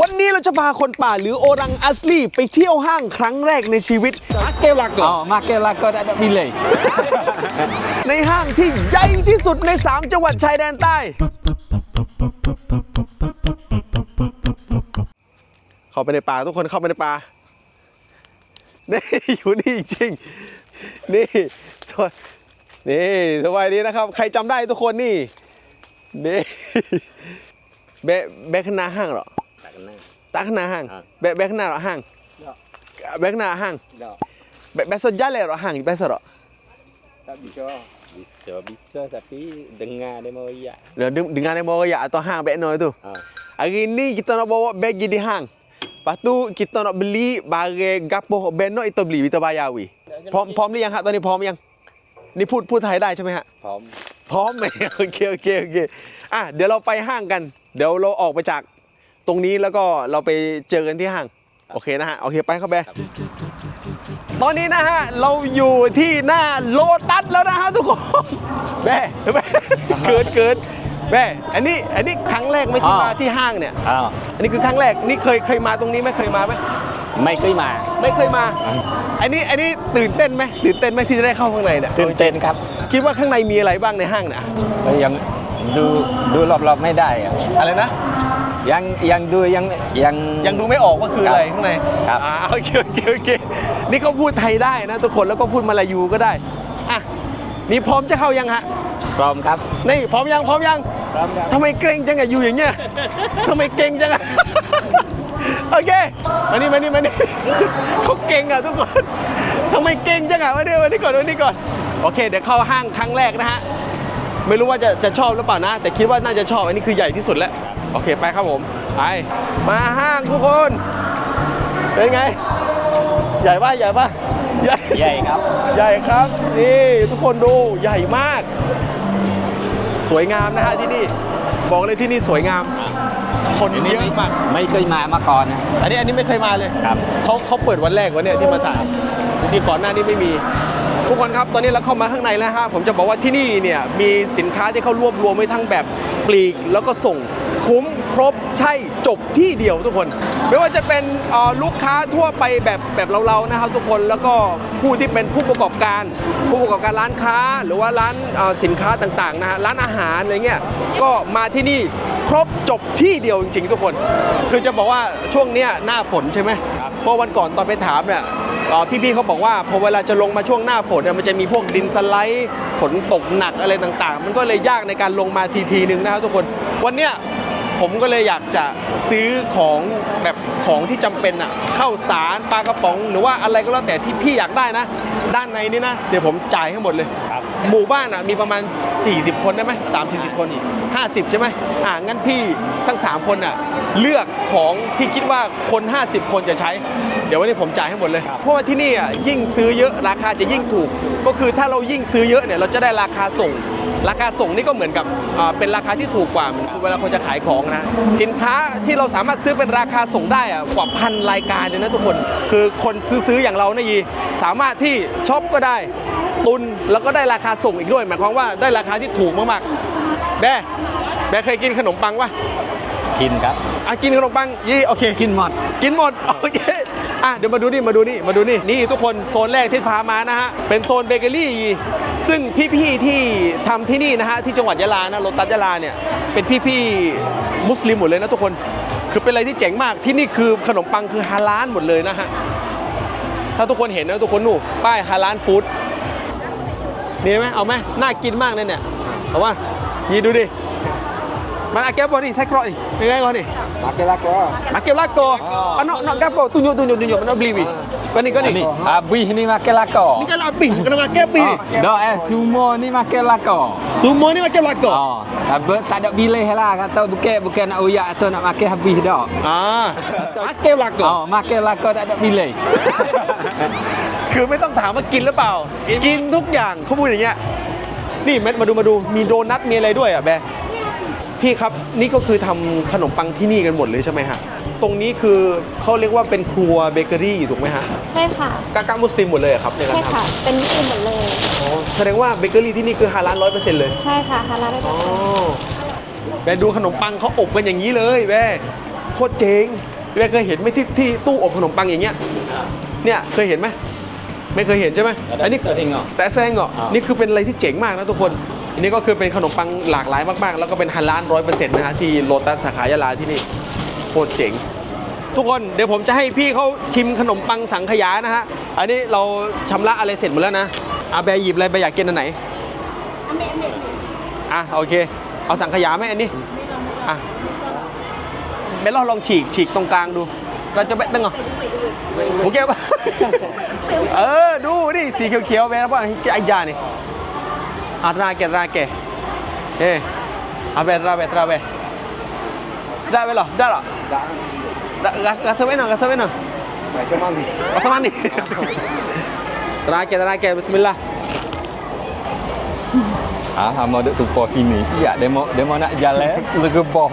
วันนี้เราจะพาคนป่าหรือโอรังอัสลีไปเที่ยวห้างครั้งแรกในชีวิตอาเกลักก่อน Oh, makan lakar tak ada delay. ในห้างที่ใหญ่ที่สุดใน 3 จังหวัดชายแดนใต้ เข้าไปในป่าทุกคนเข้าไปในป่า นี่ อยู่นี่จริง นี่สวัสนี่สวัสดีนะครับ ใครจำได้ทุกคนนี่ นี่แบะแบะข้างหน้าห้างเหรอ ตาข้างหน้าห้างแบะแบะข้างหน้าเหรอห้างแบะข้างหน้าห้างแบะแบะสดยัดเลยเหรอห้างแบะสดเหรอ Tak bisa. Bisa, bisa tapi dengar dia mau iya. Dah deng- dengan nama raya atau hang back no tu. Ha. Hari ni kita nak bawa beg di hang. Lepas tu kita nak beli barang gapoh beg no kita beli kita bayar wi. พร้อมพร้อมหรือยังฮะตอนนี้พร้อมยังนี่พูดพูดไทยได้ใช่ไหมฮะ Faham? พร้อมไหม โอเคโอเคโอเคอะเดี๋ยวเราไปห้างกัน เดี๋ยวเราออกไปจาก ตรงนี้แล้วก็เราไปเจอกันที่ห้าง โอเคนะฮะ โอเคไปเข้าไปตอนนี้นะฮะ เราอยู่ที่หน้าโลตัสแล้วนะฮะทุกคนแม่แม่เกินเกินแม่อันนี้อันนี้ครั้งแรกไหม่ที่อ้าวมาที่ห้างเนี่ย Ha. อันนี้คือครั้งแรกนี่เคยเคยมาตรงนี้ไหมเคยมาไหมไม่เคยมา ไม่เคยมาอ่าอันนี้อันนี้ตื่นเต้นไหมตื่นเต้นไหมที่จะได้เข้าข้างในเนี่ยตื่นเต้นครับ คิดว่าข้างในมีอะไรบ้างในห้างเนี่ยก็ยังดูดูรอบๆไม่ได้อะอะไรนะ ยังยังดูยังยัง ยังดูไม่ออกว่าคืออะไรข้างในครับอ่าโอเคโอเคโอเคนี่เขาพูดไทยได้นะทุกคนแล้วก็พูดมาลายูก็ได้อะนี่พร้อมจะเข้ายังฮะพร้อมครับนี่พร้อมยังพร้อมยังพร้อมครับทำไมเกรงจังอะอยู่อย่างเงี้ยทำไมเกรงจังอะโอเคมานี่มานี่มานี่เขาเก่งอะทุกคนทำไมเก่งจังอะมานี่มานี่ก่อนมานี่ก่อนโอเค เดี๋ยวเข้าห้างครั้งแรกนะฮะไม่รู้ว่าจะจะชอบหรือเปล่านะ แต่คิดว่าน่าจะชอบอันนี้คือใหญ่ที่สุดแล้ว โอเคไปครับผม ไป มาห้างทุกคน เป็นไง ใหญ่ป่ะใหญ่ป่ะใหญ่ใหญ่ครับ ใหญ่ครับ นี่ทุกคนดูใหญ่มาก สวยงามนะฮะที่นี่ บอกเลยที่นี่สวยงาม คนเยอะมาก ไม่เคยมามาก่อนนะ อันนี้อันนี้ไม่เคยมาเลยครับเขาเขาเปิดวันแรกวันเนี้ยที่มาถ่ายจริงๆก่อนหน้านี้ไม่มีทุกคนครับ ตอนนี้เราเข้ามาข้างในแล้วฮะ ผมจะบอกว่าที่นี่เนี่ยมีสินค้าที่เขารวบรวมไว้ทั้งแบบปลีกแล้วก็ส่ง คุ้มครบใช่จบที่เดียวทุกคน ไม่ว่าจะเป็นเอ่อลูกค้าทั่วไปแบบแบบเราๆนะครับทุกคนแล้วก็ผู้ที่เป็นผู้ประกอบการ ผู้ประกอบการร้านค้าหรือว่าร้านเอ่อสินค้าต่างๆนะฮะร้านอาหารอะไรเงี้ยก็มาที่นี่ครบจบที่เดียวจริงๆ ทุกคน คือจะบอกว่าช่วงเนี้ยหน้าฝนใช่ไหมครับเพราะวันก่อนตอนไปถามเนี่ยเอ่อพี่ๆเขาบอกว่าพอเวลาจะลงมาช่วงหน้าฝนเนี่ยมันจะมีพวกดินสไลด์ฝนตกหนักอะไรต่างๆ มันก็เลยยากในการลงมาทีทีๆหนึ่งนะครับทุกคน วันเนี้ย ผมก็เลยอยากจะซื้อของแบบของที่จำเป็นอะข้าวสารปลากระป๋อง หรือว่าอะไรก็แล้วแต่ที่พี่อยากได้นะ ด้านในนี่นะ เดี๋ยวผมจ่ายให้หมดเลยครับหมู่บ้านอะมีประมาณ 40 คนได้ไหมสามสิบคน 50 ใช่ไหมอ่างั้นพี่ทั้ง 3 คนอะเลือกของที่คิดว่าคน 50 คนจะใช้ เดี๋ยววันนี้ผมจ่ายให้หมดเลย เพราะว่าที่นี่อะยิ่งซื้อเยอะราคาจะยิ่งถูก ก็คือถ้าเรายิ่งซื้อเยอะเนี่ยเราจะได้ราคาส่ง ราคาส่งนี่ก็เหมือนกับอ่าเป็นราคาที่ถูกกว่าเหมือนเวลาคนจะขายของนะ สินค้าที่เราสามารถซื้อเป็นราคาส่งได้อะกว่าพันรายการเลยนะทุกคน คือคนซื้อๆอย่างเรานะยีสามารถที่ช็อปก็ได้ตุนแล้วก็ได้ราคาส่งอีกด้วย หมายความว่าได้ราคาที่ถูกมากๆแบแบเคยกินขนมปังปะกินครับอะกินขนมปังยี่โอเค กินหมด กินหมดโอเคอะเดี๋ยวมาดูนี่มาดูนี่มาดูนี่นี่ทุกคนโซนแรกที่พามานะฮะเป็นโซนเบเกอรี่ ซึ่งพี่ๆที่ทำที่นี่นะฮะที่จังหวัดยะลานะโรตัดยะลาเนี่ยเป็นพี่ๆมุสลิมหมดเลยนะทุกคนคือเป็นอะไรที่เจ๋งมากที่นี่คือขนมปังคือฮาลาลหมดเลยนะฮะถ้าทุกคนเห็นนะทุกคนนู่ป้ายฮาลาลฟู้ดนี่ไหมเอาไหมน่ากินมากเลยเนี่ยเอาว่ายีดูดิ มันอาแก้วบอนี่ใช้เกราะนี่เป็นไงก่อนนี่ Makan lakar. Makan belakang. Ah, nak nak gapo? Tunjuk tunjuk tunjuk. Nak beli wi. Kau ni kau ni. Ni, habis ni makan lakar. Ni kan api, kena makan api ni. Ah, Dah eh, semua ni makan lakar. Semua ni makan belakang. Oh, tapi tak ada pilih lah kata bukan bukan nak uyak atau nak makan habis dah. Ah. Makan belakang. Oh, makan lakar tak ada pilih. คือไม่ต้องถามว่ากินหรือเปล่า กินทุกอย่างเขาพูดอย่างเงี้ยนี่เม็ดมาดูมาดูมีโดนัทมีอะไรด้วยอะแบร์ พี่ครับนี่ก็คือทำขนมปังที่นี่กันหมดเลยใช่ไหมฮะตรงนี้คือเขาเรียกว่าเป็นครัวเบเกอรี่ถูกไหมฮะใช่ค่ะกากามุสลิมหมดเลยเหรอครับในการใช่ทำค่ะเป็นมุสลิมหมดเลยอ๋อแสดงว่าเบเกอรี่ที่นี่คือฮาลาลร้อยเปอร์เซ็นต์เลยใช่ค่ะฮาลาลได้อ๋อแบดูขนมปังเขาอบกันอย่างนี้เลยแบโคตรเจ๋งเรียกเคยเห็นไหมที่ที่ตู้อบขนมปังอย่างเงี้ยเนี่ยเคยเห็นไหมไม่เคยเห็นใช่ไหม Ada อันนี้ pisau tengok. แต่แซงเหรออ่านี่นี่คือเป็นอะไรที่เจ๋งมากนะทุกคน อันนี้ก็คือเป็นขนมปังหลากหลายมากๆ แล้วก็เป็นฮันล้านร้อยเปอร์เซ็นต์นะฮะที่โลตัสสาขายาลาที่นี่โคตรเจ๋งทุกคนเดี๋ยวผมจะให้พี่เขาชิมขนมปังสังขยานะฮะ อันนี้เราชำระอะไรเสร็จหมดแล้วนะอาแบหยิบอะไรไปอยากกินอันไหนอะโอเค เอาสังขยาไหมอันนี้อะเบลลองลองฉีกฉีกตรงกลางดู เราจะเบ็ดตึงเหรอโอเคปะเออดูดิสีเขียวๆเบลว่าไอ้ยานี่ อาตราเกตราเกเอ๊ะอาเบตราเบตราเบ sudah belum sudah tak Dah, ras- rasa mana rasa mana Macam mana? rasa mana terakhir terakhir bismillah Ah, hama duk tumpah sini siap demo demo nak jalan legebah.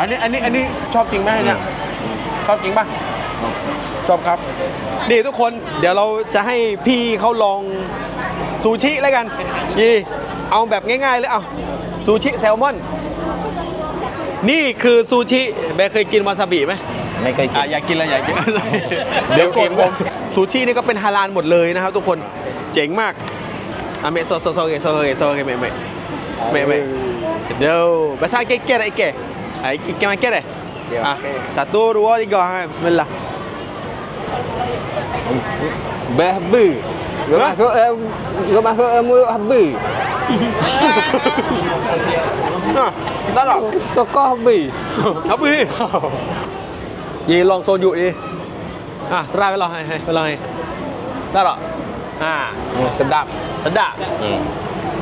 อันนี้อันนี้อันนี้ชอบจริงไหมเนี่ย ชอบจริงป่ะ ชอบครับนี่ทุกคนเดี๋ยวเราจะให้พี่เขาลองซูชิแล้วกันยี่เอาแบบง่ายๆเลยเอาซูชิแซลมอน นี่คือซูชิแบร์เคยกินวาซาบิไหมไม่เคยกิอะนอยากกินอะไรอยากกินอะไรเดี๋ยวกดกินผมซูชินี่ก็เป็นฮาลาลหมดเลยนะครับทุกคนเจ๋งมากอะเมะโซโซโซเกโซโซเกโซโซเกเมะเมะเมะเมะเดี๋ยวภาษาเก๊ะๆอะไรเก๊ะไอ้เก๊ะมาเก๊ะเลยอะ satu dua tiga ha, Bismillah Beh bu. Gak Hah? masuk eh gak masuk eh mulut habu. ha, tak tak Tokoh habu. apa ni ยีลองโซยุดิอะตราไปลองให้ให้ไปลองให้ได้หรออ่า Hmm, sedap. สดาบ Hmm.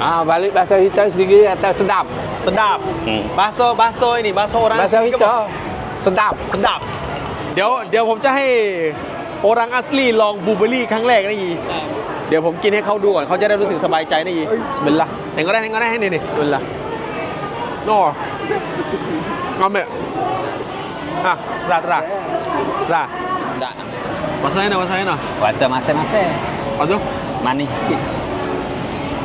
Ah, balik bahasa kita sendiri kata sedap. สดาบอืมบาโซบาโซนี่บาโซรัง Bahasa kita sedap. สดับเดี๋ยวเดี๋ยวผมจะให้ โอรังอัสลีลองบลูเบอร์รี่ครั้งแรกนะยีเดี๋ยวผมกินให้เขาดูก่อนเขาจะได้รู้สึกสบายใจนะยีบิสมิลลาห์เห็นก็ได้เห็นก็ได้ให้นี่นี่บิสมิลลาห์นอเอาเมะอะราดราดราด Sedap. มาใส่หน่อยมาใส่หน่อย Rasa masing-masing. เอาดู Manis sikit.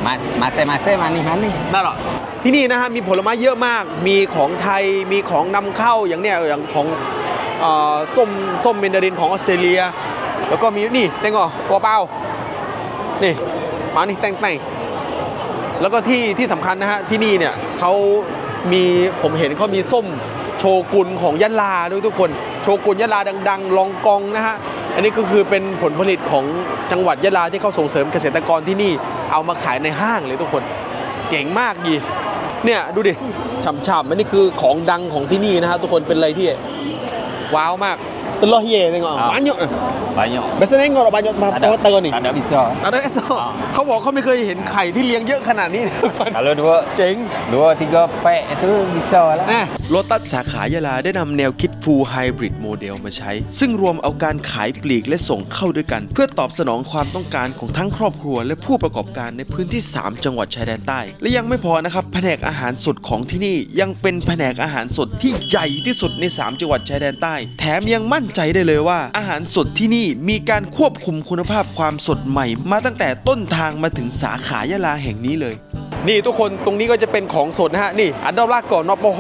Mas masing-masing manis-manis. นั่นหรอที่นี่นะฮะมีผลไม้เยอะมาก มีของไทย มีของนำเข้าอย่างเนี้ยอย่างของเอ่อ ส้มส้มเมนดารินของออสเตรเลีย แล้วก็มีนี่เต็งอ่อกัวเปานี่มานี่แตงแตงแล้วก็ที่ที่สำคัญนะฮะที่นี่เนี่ยเขามีผมเห็นเขามีส้มโชกุนของยะลาด้วยทุกคนโชกุนยะลาดัง ๆ ลองกองนะฮะอันนี้ก็คือเป็นผลผลิตของจังหวัดยะลาที่เขาส่งเสริมเกษตรกรที่นี่เอามาขายในห้างเลยทุกคน เจ๋งมากยีเนี่ยดูดิฉ่ำๆอันนี้คือของดังของที่นี่นะฮะทุกคนเป็นอะไรที่ ว้าวมาก ตลอดเย่เลยก่อนอ่าบ้านเยอะ Banyak. เบสเน่งอร์บานเยอะมา Tak เพราะ ada, ว่าเตอร์นี่ tak ada bisa. อะไรเอสเขาบอกเขาไม่เคยเห็นไข่ที่เลี้ยงเยอะขนาดนี้นะทุกคน Kalau dua เจ๋ง dua tiga pack itu bisa lah. โลตัสสาขายาลาได้นำแนวคิด Full Hybrid Model มาใช้ ซึ่งรวมเอาการขายปลีกและส่งเข้าด้วยกัน เพื่อตอบสนองความต้องการของทั้งครอบครัว และผู้ประกอบการในพื้นที่ 3 จังหวัดชายแดนใต้ และยังไม่พอนะครับแผนกอาหารสดของที่นี่ยังเป็นแผนกอาหารสดที่ใหญ่ที่สุดใน 3 จังหวัดชายแดนใต้ แถมยังมั่นใจได้เลยว่า อาหารสดที่นี่มีการควบคุมคุณภาพความสดใหม่ มาตั้งแต่ต้นทางมาถึงสาขายาลาแห่งนี้เลย นี่ทุกคนตรงนี้ก็จะเป็นของสดนะฮะ นี่ อันดับแรกก่อนนอปโฮ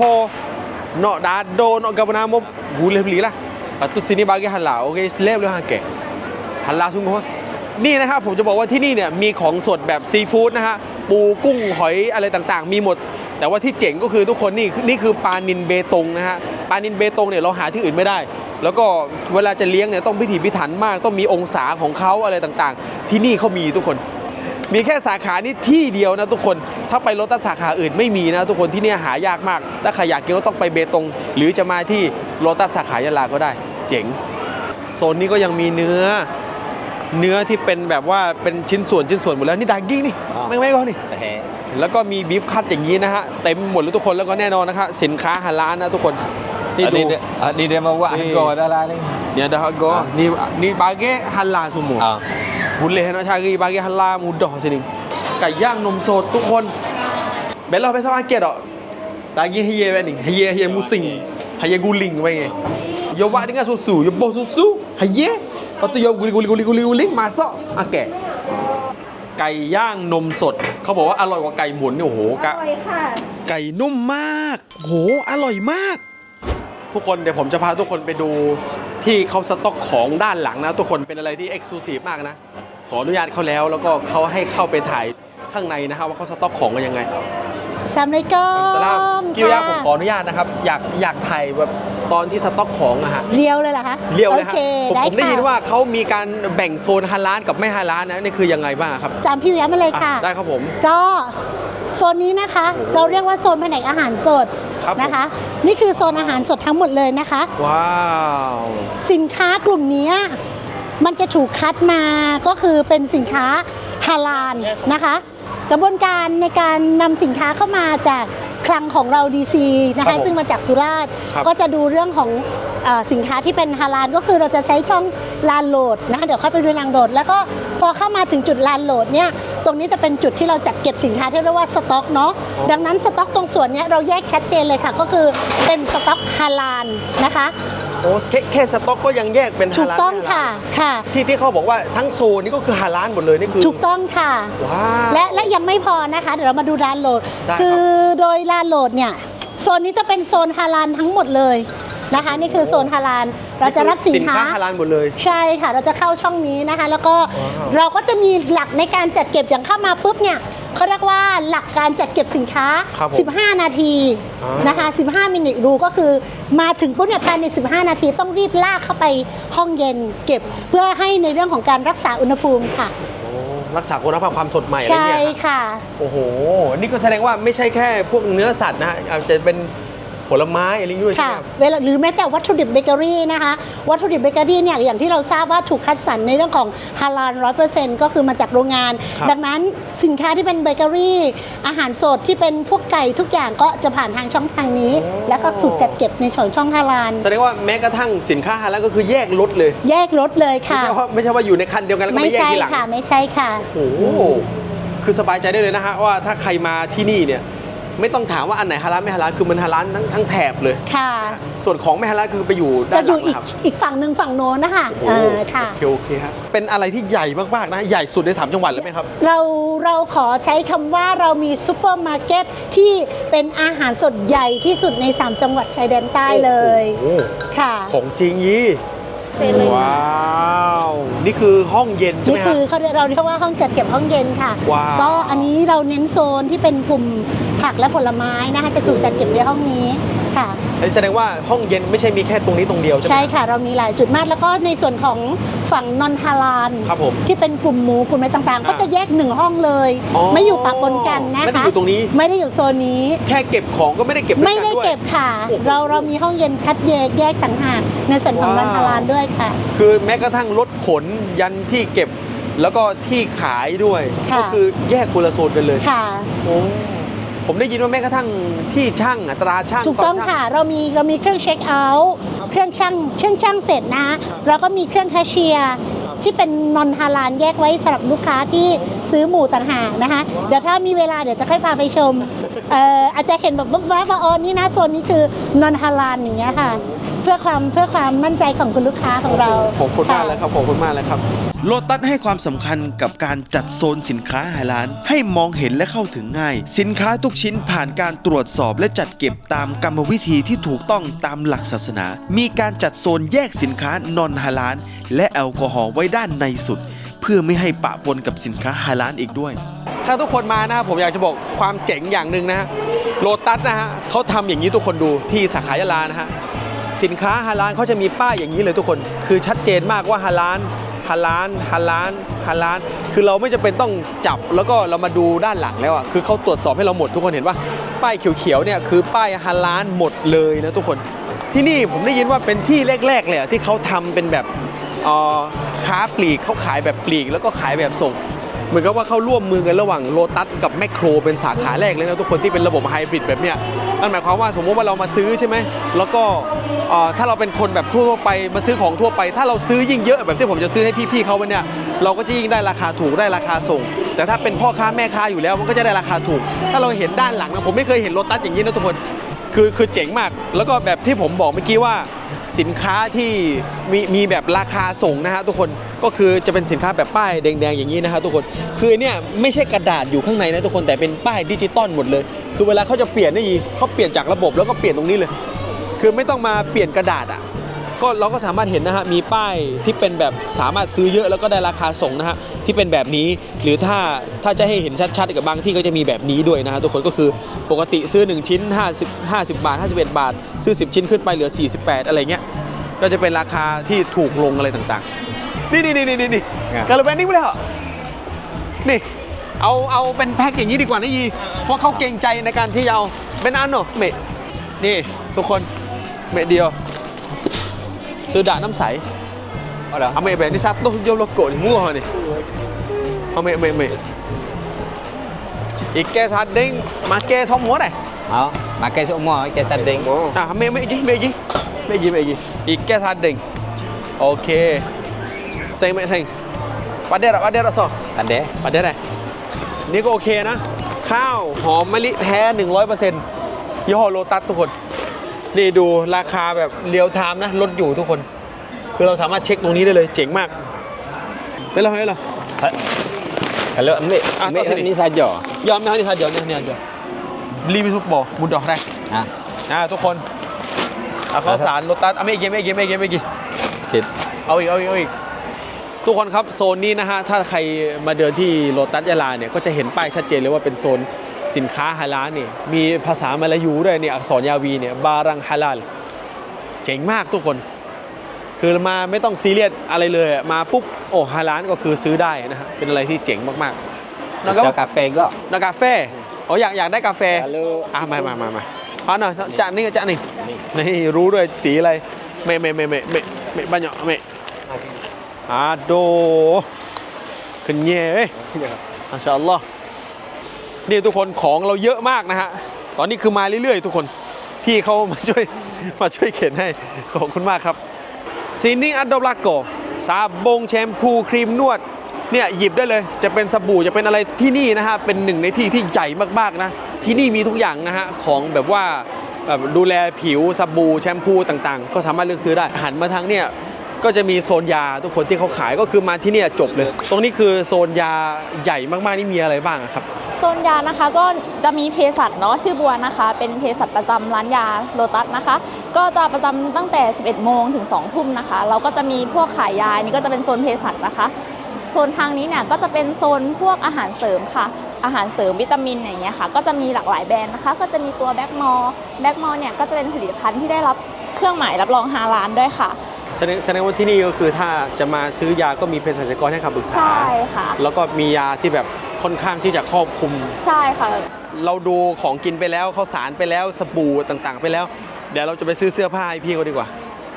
นอดาโดนอกาบนาโมบูเลบลีละตุสินีบาเกฮัลลาโอเคสเลบเลยฮะแกฮัลลาซุงโฮนี่นะครับผมจะบอกว่าที่นี่เนี่ยมีของสดแบบซีฟู้ดนะฮะปูกุ้งหอยอะไรต่างๆ มีหมด แต่ว่าที่เจ๋งก็คือทุกคนนี่นี่คือปลานินเบตงนะฮะปลานินเบตงเนี่ยเราหาที่อื่นไม่ได้ แล้วก็เวลาจะเลี้ยงเนี่ยต้องพิถีพิถันมาก ต้องมีองศาของเขาอะไรต่างๆ ที่นี่เขามีทุกคน มีแค่สาขานี้ที่เดียวนะทุกคนถ้าไปรถตัสสาขาอื่นไม่มีนะทุกคนที่เนี่ยหายากมาก ถ้าใครอยากกินก็ต้องไปเบตง หรือจะมาที่โรตัสสาขายะลาก็ได้ เจ๋งโซนนี้ก็ยังมีเนื้อเนื้อที่เป็นแบบว่าเป็นชิ้นส่วนชิ้นส่วนหมดแล้วนี่ดากิ้งนี่อ่าไม่ไม่ก็นี่ Eh. แล้วก็มีบีฟคัตอย่างนี้นะฮะเต็มหมดเลยทุกคนแล้วก็แน่นอนนะครับสินค้าฮาลาลนะทุกคนนี่ดู Ni dia, ah, ni dia mau buat Ni. harga dah lah ni. เนี่ยดาก็นี่นี่บาเก้ฮัลลาสุโม Ah. Boleh nak cari bagi halal mudah sini. ไก่ย่างนมสดทุกคนเบลเราไปสมาร์เก็ตอะ lagi hiye ba ni hiye hiye musing hiye guling ba ni yo buat dengan susu yo bos susu hiye lepas tu yo guling guling guling guling guling masak okey ไก่ย่างนมสด เขาบอกว่าอร่อยกว่าไก่หมุนเนี่ยโอ้โหอกะร่อยค่ะ ไก่นุ่มมากโหอร่อยมาก ทุกคนเดี๋ยวผมจะพาทุกคนไปดูที่เขาสต็อกของด้านหลังนะ ทุกคนเป็นอะไรที่เอ็กซ์คลูซีฟมากนะ ขออนุญาตเขาแล้วแล้วก็เขาให้เข้าไปถ่ายข้างในนะครับว่าเขาสต็อกของกันยังไงสามเลยก็สลามกิวยาผมขออนุญาตนะครับ อยากอยากถ่ายแบบ ตอนที่สต็อกของอะฮะเรียวเลยเหรอคะเรียวเลยฮะโอเคผมได้ผมได้ค่ะยินว่าเขามีการแบ่งโซนฮาลานกับไม่ฮาลานนะนี่คือยังไงบ้างครับจำพี่เวียมาเลยค่ะ อะได้ครับผม ก็โซนนี้นะคะ เราเรียกว่าโซนแผนกอาหารสดครับผม นะคะ นี่คือโซนอาหารสดทั้งหมดเลยนะคะ ว้าวสินค้ากลุ่มเนี้ยมันจะถูกคัดมาก็คือเป็นสินค้าฮาลาลนะคะ กระบวนการในการนำสินค้าเข้ามาจาก คลังของเรา DC นะครัคะบผมซึ่งมาจากสุราษฎร์ครับก็จะดูเรื่องของเออสินค้าที่เป็นฮาลาลก็คือเราจะใช้ช่องลานโหลดนะคะเดี๋ยวค่อยไปดูนางโหลด แล้วก็พอเข้ามาถึงจุดลานโหลดเนี่ยตรงนี้จะเป็นจุดที่เราจัดเก็บสินค้าที่เรียกว่าสต็อกเนาะดังนั้นสต็อกตรงส่วนเนี้ยเราแยกชัดเจนเลยค่ะ ก็คือเป็นสต็อกฮาลาลนะคะ โอ้แค่แค่สต็อกก็ยังแยกเป็นถูฮากลานต้องไม่ฮาลาค่ะนค่ะ ที่ที่เขาบอกว่าทั้งโซนนี่ก็คือฮาลานหมดเลยนี่คือถูกต้องค่ะ ว้าว และและยังไม่พอนะคะ เดี๋ยวเรามาดูลานโหลด ได้ครับ คือโดยลานโหลดเนี่ย โซนนี้จะเป็นโซนฮาลานทั้งหมดเลยนะคะ นี่คือโซนฮาลานเราจะรับสินสินค้าค้า ฮาลานหมดเลย ใช่ค่ะ เราจะเข้าช่องนี้นะคะ แล้วก็ว้าว เราก็จะมีหลักในการจัดเก็บอย่างเข้ามาปุ๊บเนี่ย เขาเรียกว่าหลักการจัดเก็บสินค้า ครับผม15 นาทีอ่านนะคะ 15 มินิรูก็คือ มาถึงปุ๊บเนี่ยภายใน 15 นาทีต้องรีบลากเข้าไปห้องเย็นเก็บ เพื่อให้ในเรื่องของการรักษาอุณหภูมิค่ะ โอ้รักษาคุณภาพความสดใหม่อะไรใช่เงี้ยครับค่ะ โอ้โห นี่ก็แสดงว่าไม่ใช่แค่พวกเนื้อสัตว์นะฮะอาจจะเป็น ผลไม้อะไรด้วยใช่ไหมค่ะครับ เวลาหรือแม้แต่วัตถุดิบเบเกอรี่นะคะ วัตถุดิบเบเกอรี่เนี่ยอย่างที่เราทราบว่าถูกคัดสรรในเรื่องของฮาลาลร้อยเปอร์เซ็นต์ก็คือมาจากโรงงาน ครับดังนั้นสินค้าที่เป็นเบเกอรี่ อาหารสดที่เป็นพวกไก่ทุกอย่างก็จะผ่านทางช่องทางนี้แล้วก็ถูกจัดเก็บในช่องช่องฮาลาลแสดงว่าแม้กระทั่งสินค้าฮาลานก็คือแยกรถเลย แยกรถเลยไม่ค่ะ ใช่ว่าไม่ใช่ว่าอยู่ในคันเดียวกันแล้วก็ไม่ไม่แยกใช่ทีหลังค่ะไม่ใช่ค่ะ โอ้โหคือสบายใจได้เลยนะฮะว่าถ้าใครมาที่นี่เนี่ย ไม่ต้องถามว่าอันไหนฮาลานไม่ฮาลานคือมันฮาลานทั้งทั้งแถบเลย ค่ะ ส่วนของไม่ฮาลานคือไปอยู่ด้าจะนหอลัยู่งอีกนะครับอีกฝั่งหนึ่งฝั่งโน้นนะคะโอ้โหอ่าค่ะ โอเคโอเคฮะเป็นอะไรที่ใหญ่มากๆนะใหญ่สุดในสามจังหวัดเลยไหมครับ เราเราขอใช้คำว่าเรามีซูเปอร์มาร์เก็ตที่เป็นอาหารสดใหญ่ที่สุดใน 3 จังหวัดชายแดนใต้เลยโอ้โห ค่ะ ของจริงยี่ เจนเลย ว้าว นี่คือห้องเย็นใช่ไหนี่มคืฮะอเขาเรียกเราเรียกว่าห้องจัดเก็บห้องเย็นค่ะ ว้าว ก็อันนี้เราเน้นโซนที่เป็นกลุ่มผักและผลไม้นะคะ จะถูกจัดเก็บในห้องนี้ ค่ะอันนี้แสดงว่าห้องเย็นไม่ใช่มีแค่ตรงนี้ตรงเดียวใช่ไหม ใช่ค่ะเรามีหลายจุดมากแล้วก็ในส่วนของฝั่งนอนฮาลานครับผมที่เป็นกลุ่มหมูกลุ่มอะไรต่างๆอ่าก็จะแยกหนึ่งห้องเลย อ๋อไม่อยู่ปะปนกันนะคะไม่ได้อยู่ตรงนี้ ไม่ได้อยู่โซนนี้ แค่เก็บของก็ไม่ได้เก็บด้วยไม่กันได้ด้วย เก็บค่ะ โอ้โหเราเรามีห้องเย็นคัดแยกแยกต่างหากในส่วนของว้าวร้านฮาลานด้วยค่ะ คือแม้กระทั่งรถขนยันที่เก็บ แล้วก็ที่ขายด้วย ค่ะ ก็คือแยกคนละโซนกันเลยค่ะ โอ้ ผมได้ยินว่าแม้กระทั่งที่ช่างอัตราช่างถูกต้องนช่างค่ะ เรามีเรามีเครื่องเช็คเอาท์เครื่องช่างเครื่องช่างเสร็จนะเราก็มีเครื่องแคชเชียร์ที่เป็นนอนฮาลานแยกไว้สำหรับลูกค้าที่ซื้อหมูต่างหากนะคะ เดี๋ยวถ้ามีเวลาเดี๋ยวจะค่อยพาไปชมเอ่ออาจจะเห็นแบบว้าวๆว่าอ๋อนี่นะโซนนี้คือนอนฮาลานอย่างเงี้ยค่ะ เพื่อความเพื่อความมั่นใจของคุณลูกค้าของเราขอบคุณมากเลยครับขอบคุณมากเลยครับโลตัสให้ความสำคัญกับการจัดโซนสินค้าฮาลาลให้มองเห็นและเข้าถึงง่าย สินค้าทุกชิ้นผ่านการตรวจสอบและจัดเก็บตามกรรมวิธีที่ถูกต้องตามหลักศาสนา มีการจัดโซนแยกสินค้านอนฮาลาลและแอลกอฮอล์ไว้ด้านในสุด เพื่อไม่ให้ปะปนกับสินค้าฮาลาลอีกด้วย ถ้าทุกคนมานะผมอยากจะบอกความเจ๋งอย่างหนึ่งนะฮะโลตัสนะฮะเขาทำอย่างนี้ทุกคนดูที่สาขายาลานะฮะ สินค้าฮาลานเขาจะมีป้ายอย่างนี้เลยทุกคน คือชัดเจนมากว่าฮาลานฮาลานฮาลานฮาลาน คือเราไม่จำเป็นต้องจับแล้วก็เรามาดูด้านหลังแล้วอะคือเขาตรวจสอบให้เราหมดทุกคนเห็นว่าป้ายเขียวๆเนี่ยคือป้ายฮาลานหมดเลยนะทุกคน ที่นี่ผมได้ยินว่าเป็นที่แรกๆเลยอะที่เขาทำเป็นแบบอ่อค้าปลีกเขาขายแบบปลีกแล้วก็ขายแบบส่ง เหมือนกับว่าเขาร่วมมือกันระหว่างโลตัสกับแมคโครเป็นสาขาแรกเลยนะทุกคนที่เป็นระบบไฮบริดแบบเนี้ยนั่นหมายความว่าสมมติว่าเรามาซื้อใช่ไหมแล้วก็ถ้าเราเป็นคนแบบทั่วไปมาซื้อของทั่วไป ถ้าเราซื้อยิ่งเยอะแบบที่ผมจะซื้อให้พี่ๆเขาเนี้ยเราก็จะยิ่งได้ราคาถูกได้ราคาส่ง แต่ถ้าเป็นพ่อค้าแม่ค้าอยู่แล้วมันก็จะได้ราคาถูก ถ้าเราเห็นด้านหลังนะผมไม่เคยเห็นโลตัสอย่างนี้นะทุกคนคือคือเจ๋งมาก แล้วก็แบบที่ผมบอกเมื่อกี้ว่า สินค้าที่มีมีแบบราคาส่งนะฮะทุกคนก็คือจะเป็นสินค้าแบบป้ายแดงๆอย่างนี้นะฮะทุกคนคือเนี่ยไม่ใช่กระดาษอยู่ข้างในนะทุกคนแต่เป็นป้ายดิจิตอลหมดเลย คือเวลาเขาจะเปลี่ยนนี่ยีเขาเปลี่ยนจากระบบแล้วก็เปลี่ยนตรงนี้เลย คือไม่ต้องมาเปลี่ยนกระดาษอะ ก็เราก็สามารถเห็นนะฮะมีป้ายที่เป็นแบบสามารถซื้อเยอะแล้วก็ได้ราคาส่งนะฮะที่เป็นแบบนี้ หรือถ้าถ้าจะให้เห็นชัดๆกับบางที่ก็จะมีแบบนี้ด้วยนะฮะทุกคนก็คือปกติซื้อ 1 ชิ้น 50 50 บาท 51 บาท ซื้อ 10 ชิ้นขึ้นไปเหลือ 48 อะไรเงี้ยก็จะเป็นราคาที่ถูกลงอะไรต่างๆ นี่นี่นี่นี่นี่ครับกาลาแวนนี่ไม่เลยเหรอนี่เอาเอาเป็นแพ็คอย่างนี้ดีกว่านะยีเพราะเขาเกรงใจในการที่จะเอาเป็นอันเนอะเมะนี่ทุกคนเมะเดียว ซื้อดาน้ำใส Oh dah. Ambil beg ni satu jual lokok ni murah ni. Ambil ambil ambil. Ikan sarding makan semua dah. Oh, makan semua ikan sarding. Oh. Ah, ambil ambil lagi, ambil lagi. Ambil lagi, ambil lagi. Ikan sarding. Okey. Seng ambil seng. Padat tak? Padat tak so? Ada. ปัดได้ไหนนี่ก็โอเคนะ ข้าวหอมมะลิแท้ 100%ยี่ห้อโลตัสทุกคน นี่ดูราคาแบบเรียวไทม์นะลดอยู่ทุกคน คือเราสามารถเช็คตรงนี้ได้เลยเจ๋งมากเฮ้ยเราเฮ้ยเรา Kalau ambil, Ah, ambil tak sini. ni saja. ยอมนะนี่ทันเดี๋ยวนี่นี่เดี๋ยวรีวิวทุกบอกบุดดอกได้ Ha. อ่าทุกคนเอาข้าวสารโลตัสเอาไม่กี่ไม่กี่ไม่กี่ไม่กี่ Okey. เอาอีกเอาอีกเอาอีกทุกคนครับโซนนี้นะฮะถ้าใครมาเดินที่โลตัสยาลาเนี่ยก็จะเห็นป้ายชัดเจนเลยว่าเป็นโซน สินค้าฮาลาลนี่มีภาษามาลายูด้วยเนี่ยอักษรยาวีเนี่ยบารังฮาลาลเจ๋งมากทุกคน คือมาไม่ต้องซีเรียสอะไรเลยอะมาปุ๊บโอ้ฮาลาลก็คือซื้อได้นะฮะเป็นอะไรที่เจ๋งมากๆนะครับ Ada kafe juga. นากาแฟอ๋ออยากอยากได้กาแฟ Kalau อะมามามามาขอหน่อยจะนี่จะนี่ ni. นี่รู้ด้วยสีอะไรเมะเมะเมะเมะเมะเมะบัญญัติเมะอาโดขึ้นเย่เอ้ยอัลชาอัลลอฮ์ นี่ทุกคนของเราเยอะมากนะฮะ ตอนนี้คือมาเรื่อยๆ ทุกคน พี่เขามาช่วยมาช่วยเข็นให้ ขอบคุณมากครับซีนิ่งอัดดอบลาโกซาบงแชมพูครีมนวด เนี่ยหยิบได้เลย จะเป็นสบู่จะเป็นอะไรที่นี่นะฮะ เป็นหนึ่งในที่ที่ใหญ่มากๆนะ ที่นี่มีทุกอย่างนะฮะ ของแบบว่าแบบดูแลผิวสบู่แชมพูต่างๆ ก็สามารถเลือกซื้อได้หันมาทางเนี่ย ก็จะมีโซนยาทุกคนที่เขาขายก็คือมาที่เนี่ยจบเลย ตรงนี้คือโซนยาใหญ่มากๆนี่มีอะไรบ้างอะครับ โซนยานะคะก็จะมีเภสัชเนาะชื่อบัวนะคะ เป็นเภสัชประจำร้านยาโลตัสนะคะ ก็จะประจำตั้งแต่ 11 โมงถึง 2 ทุ่มนะคะ เราก็จะมีพวกขายยานี่ก็จะเป็นโซนเภสัชนะคะ โซนทางนี้เนี่ยก็จะเป็นโซนพวกอาหารเสริมค่ะ อาหารเสริมวิตามินอย่างเงี้ยค่ะ ก็จะมีหลากหลายแบรนด์นะคะ ก็จะมีตัวแบ็กมอลแบ็กมอลเนี่ยก็จะเป็นผลิตภัณฑ์ที่ได้รับเครื่องหมายรับรองฮาลานด้วยค่ะ แสดงแสดงว่าที่นี่ก็คือถ้าจะมาซื้อยาก็มีเภสัชกรให้คำปรึกษา ใช่ค่ะ แล้วก็มียาที่แบบค่อนข้างที่จะครอบคลุม ใช่ค่ะ เราดูของกินไปแล้วข้าวสารไปแล้วสบู่ต่างๆ ไปแล้ว เดี๋ยวเราจะไปซื้อเสื้อผ้าให้พี่เขาดีกว่า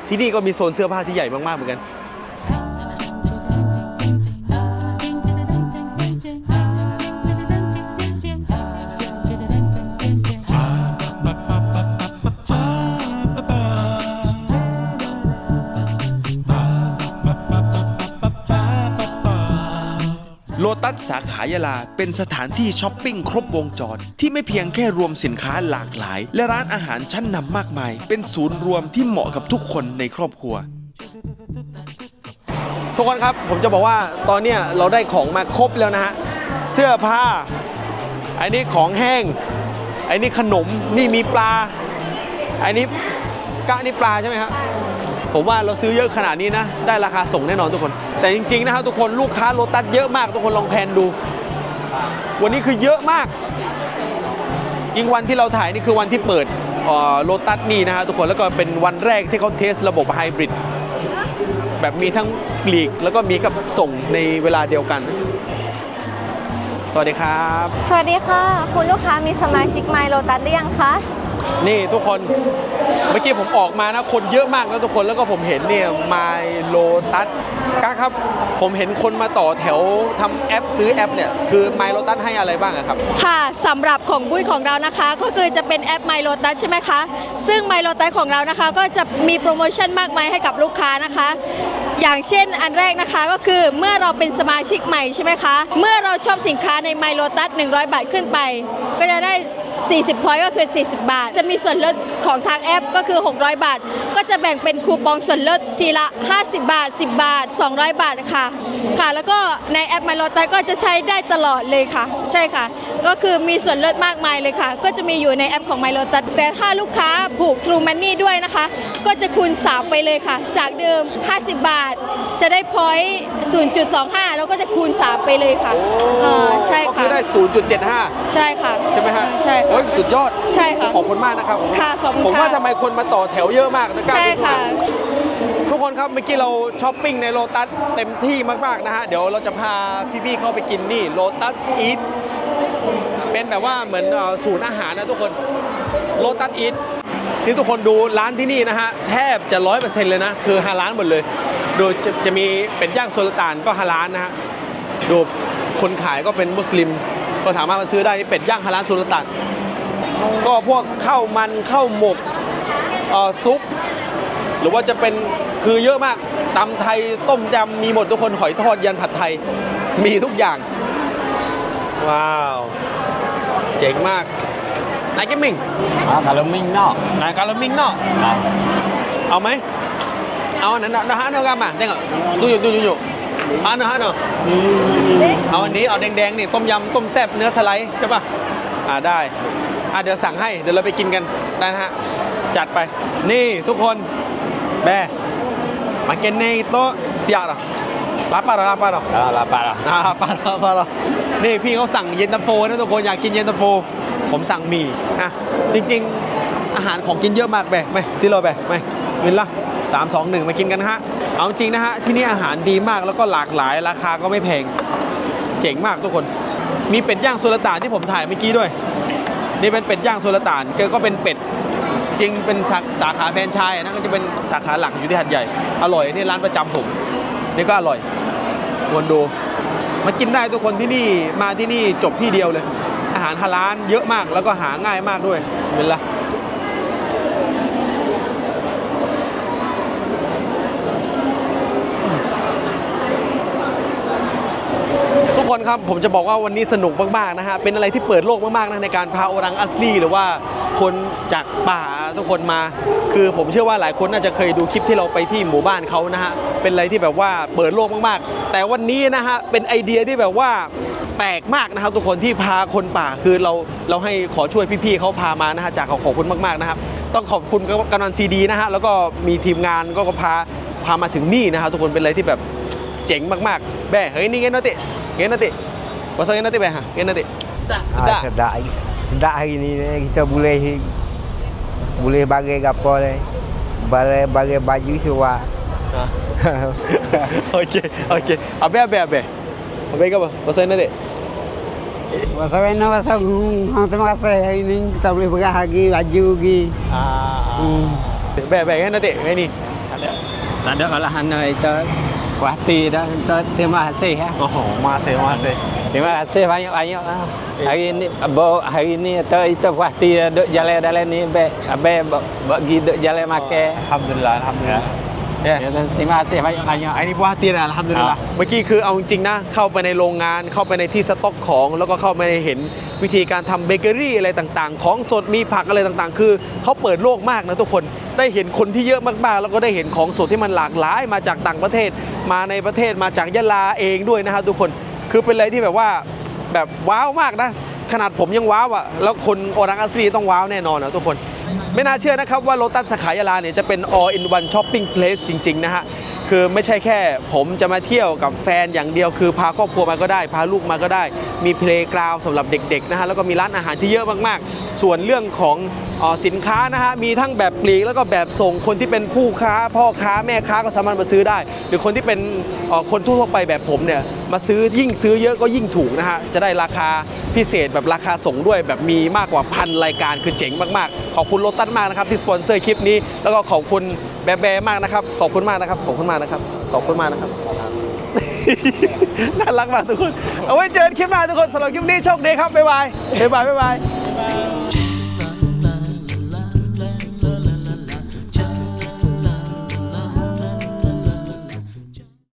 ที่นี่ก็มีโซนเสื้อผ้าที่ใหญ่มากๆเหมือนกัน ตัสสาขายาลา เป็นสถานที่ช้อปปิ้งครบวงจร ที่ไม่เพียงแค่รวมสินค้าหลากหลาย และร้านอาหารชั้นนำมากมาย เป็นศูนย์รวมที่เหมาะกับทุกคนในครอบครัว ทุกคนครับผมจะบอกว่าตอนเนี้ยเราได้ของมาครบแล้วนะฮะเสื้อผ้าไอ้นี่ของแห้งไอ้นี่ขนมนี่มีปลาไอ้นี่กะนี่ปลาใช่ไหมครับ ผมว่าเราซื้อเยอะขนาดนี้นะ ได้ราคาส่งแน่นอนทุกคน แต่จริงๆนะครับทุกคนลูกค้าโลตัสเยอะมากทุกคนลองแพนดู วันนี้คือเยอะมากยิ่งวันที่เราถ่ายนี่คือวันที่เปิดโลตัสนี่นะฮะทุกคนแล้วก็เป็นวันแรกที่เขาเทสระบบไฮบริดแบบมีทั้งปลีกแล้วก็มีกับส่งในเวลาเดียวกัน สวัสดีครับ สวัสดีค่ะ คุณลูกค้ามีสมาชิกไมโลตัสหรือยังคะ นี่ทุกคนเมื่อกี้ผมออกมานะคนเยอะมากนะทุกคนแล้วก็ผมเห็นเนี่ยไมโลตัสก้าครับ ผมเห็นคนมาต่อแถวทำแอปซื้อแอปเนี่ยคือไมโลตัสให้อะไรบ้างครับ ค่ะสำหรับของบุ้ยของเรานะคะ ก็คือจะเป็นแอป My Lotus ใช่ไหมคะ ซึ่ง My Lotus ของเรานะคะ ก็จะมีโปรโมชั่นมากมายให้กับลูกค้านะคะอย่างเช่นอันแรกนะคะก็คือเมื่อเราเป็นสมาชิกใหม่ใช่ไหมคะ เมื่อเราชอบสินค้าใน My Lotus 100 บาทขึ้นไป ก็จะได้ 40 พอยต์ก็คือ 40 บาท จะมีส่วนลดของทางแอปก็คือ 600 บาท ก็จะแบ่งเป็นคูปองส่วนลดทีละ 50 บาท 10 บาท 200 บาทค่ะค่ะ แล้วก็ในแอป My Lotus ก็จะใช้ได้ตลอดเลยค่ะ ใช่ค่ะ ก็คือมีส่วนลดมากมายเลยค่ะ ก็จะมีอยู่ในแอปของ My Lotus แต่ถ้าลูกค้าผูก True Money ด้วยนะคะ ก็จะคูณ 3 ไปเลยค่ะ จากเดิม 50 บาท จะได้พอยต์0.25 แล้วก็จะคูณ 3 ไปเลยค่ะเออใช่ก็ค่ะคือได้ 0.75 ใช่ค่ะใช่ไหมฮะใช่ค่ะโอ้ยสุดยอดใช่ค่ะขอบคุณมากนะครับผมค่ะขอบคุณผมว่าค่ะ ทำไมคนมาต่อแถวเยอะมากนะกล้าใช่ดูค่ะทุกคนครับเมื่อกี้เราช้อปปิ้งในโลตัสเต็มที่มาก ๆ นะฮะ เดี๋ยวเราจะพาพี่ ๆ เข้าไปกินนี่โลตัสอีท เป็นแบบว่าเหมือนศูนย์อาหารนะทุกคนโลตัสอีทที่ทุกคนดูร้านที่นี่นะฮะ แทบจะร้อยเปอร์เซ็นต์เลยนะ คือฮาลานหมดเลย โดยจะจะมีเป็ดย่างโซลตานก็ฮาลานนะฮะดูคนขายก็เป็นมุสลิม ก็สามารถมาซื้อได้นี่เป็ดย่างฮาลานโซลตานก็พวกข้าวมันข้าวหมกซุป หรือว่าจะเป็นคือเยอะมากตำไทยต้มยำมีหมดทุกคนหอยทอดยันผัดไทยมีทุกอย่าง ว้าว เจ๋งมากนายเกมมิง Ah, kalau Ming nak. นายการมิงเนาะ Nah. เอาไหมเอาอันนั้นนะนะฮะเนาะกันมาเด้งอะดูอยู่ดูอยู่อยู่อันนะฮะเนาะเอาอันนี้เอาแดงๆนี่ต้มยำต้มแซ่บเนื้อสไลด์ใช่ป่ะอ่าได้อ่าเดี๋ยวสั่งให้เดี๋ยวเราไปกินกันได้นะฮะจัดไป นี่ทุกคนแบมากินในโต๊ะเสียหรอรับปะหรอรับปะหรอ Ah, lapar dah. อ่าปะหรอปะหรอ นี่พี่เขาสั่งเย็นตาโฟนะทุกคนอยากกินเย็นตาโฟ ผมสั่งหมี่อะจริง ๆ อาหารของกินเยอะมากไปไปซิโลไปไปสมิลละสามสองหนึ่งมากินกันฮะเอาจริงนะฮะที่นี่อาหารดีมากแล้วก็หลากหลายราคาก็ไม่แพงเจ๋งมากทุกคน มีเป็ดย่างสุลตานที่ผมถ่ายเมื่อกี้ด้วย นี่เป็นเป็ดย่างสุลตานเกก็เป็นเป็ดจริงเป็นสาสาขาแฟรนไชส์นะก็จะเป็นสาขาหลักอยู่ที่หัดใหญ่ อร่อยนี่ร้านประจำผมนี่ก็อร่อยวรดู มากินได้ทุกคนที่นี่มาที่นี่จบที่เดียวเลย อาหารฮาลานเยอะมากแล้วก็หาง่ายมากด้วยบิสมิลละก คนครับผมจะบอกว่าวันนี้สนุกมากๆนะฮะเป็นอะไรที่เปิดโลกมากๆนะในการพาโอรังอัสลีหรือว่าคนจากป่าทุกคนมา คือผมเชื่อว่าหลายคนน่าจะเคยดูคลิปที่เราไปที่หมู่บ้านเขานะฮะเป็นอะไรที่แบบว่าเปิดโลกมากๆ แต่วันนี้นะฮะเป็นไอเดียที่แบบว่าแปลกมากนะครับ ทุกคนที่พาคนป่าคือเราเราให้ขอช่วยพี่ๆเขาพามานะฮะจากเขาขอบคุณมากๆนะครับ ต้องขอบคุณกำนันซีดีนะฮะแล้วก็มีทีมงานก็พาพามาถึงนี่นะครับทุกคนเป็นอะไรที่แบบเจ๋งมากๆ แบ่เฮ้ยนี่เงี้ยนติเติาซอยนติแบ่ฮะเงี้ยนติ Ah, sedap. Sedap hari ni ni kita boleh boleh bagi apa ni. Bagi bagi baju sewa. โอเคโอเคเอาแบ่แบ่แบ่เอาแบ่ก็บ่วาซอยนติ Masa mana masa hang terima kasih hari ni kita boleh berah lagi baju lagi. อ่าแบ่แบ่เงี้ยนติไงนี่ Tak ada kalau hana itu puas hati dah. Kita terima kasih ya. โอ้โหมาเซมาเซ Terima kasih banyak-banyak lah. Hari ni bawa hari ni atau itu puas hati dah duk jalan-jalan ni abe abe bagi duk jalan makan. ทำ ดุลิลลาห์ทำดุลิลลาห์เนี่ย Ya, terima kasih banyak-banyak. ไอ้นี่ว่าตีนะทำดุลิลลาห์เมื่อกี้คือเอาจริงๆนะ เข้าไปในโรงงาน เข้าไปในที่สต็อกของ แล้วก็เข้าไปในเห็นวิธีการทำเบเกอรี่อะไรต่างๆ ของสด มีผักอะไรต่างๆ คือเขาเปิดโลกมากนะทุกคน ได้เห็นคนที่เยอะมากๆ แล้วก็ได้เห็นของสดที่มันหลากหลาย มาจากต่างประเทศ มาในประเทศ มาจากยะลาเองด้วยนะครับทุกคน คือเป็นอะไรที่แบบว่าแบบว้าวมากนะ ขนาดผมยังว้าวอะแล้วคนโอรังอัสลีต้องว้าวแน่นอนนะทุกคน ไม่น่าเชื่อนะครับว่าโลตัสสาขายาลาเนี่ยจะเป็น all in one shopping place จริง ๆ นะฮะคือไม่ใช่แค่ ผมจะมาเที่ยวกับแฟนอย่างเดียว คือพาครอบครัวมาก็ได้ พาลูกมาก็ได้ มีเพลงกราวสำหรับเด็กๆนะฮะแล้วก็มีร้านอาหารที่เยอะมากๆ ส่วนเรื่องของออสินค้านะฮะมีทั้งแบบปลีกแล้วก็แบบส่งคนที่เป็นผู้ค้า พ่อค้าแม่ค้าก็สามารถมาซื้อได้ หรือคนที่เป็นคนทั่วไปแบบผมเนี่ยมาซื้อยิ่งซื้อเยอะก็ยิ่งถูกนะฮะจะได้ราคาพิเศษแบบราคาส่งด้วยแบบมีมากกว่าพันรายการคือเจ๋งมากๆ ขอบคุณโลตัสมากนะครับที่สปอนเซอร์คลิปนี้แล้วก็ขอบคุณ แบแบมากนะครับ ขอบคุณมากนะครับ ขอบคุณมากนะครับ ขอบคุณมากนะครับ น่ารักมากทุกคน เอาไว้เจอกันคลิปหน้าทุกคนสำหรับคลิปนี้โชคดีครับ บ๊ายบาย บ๊ายบาย บ๊ายบาย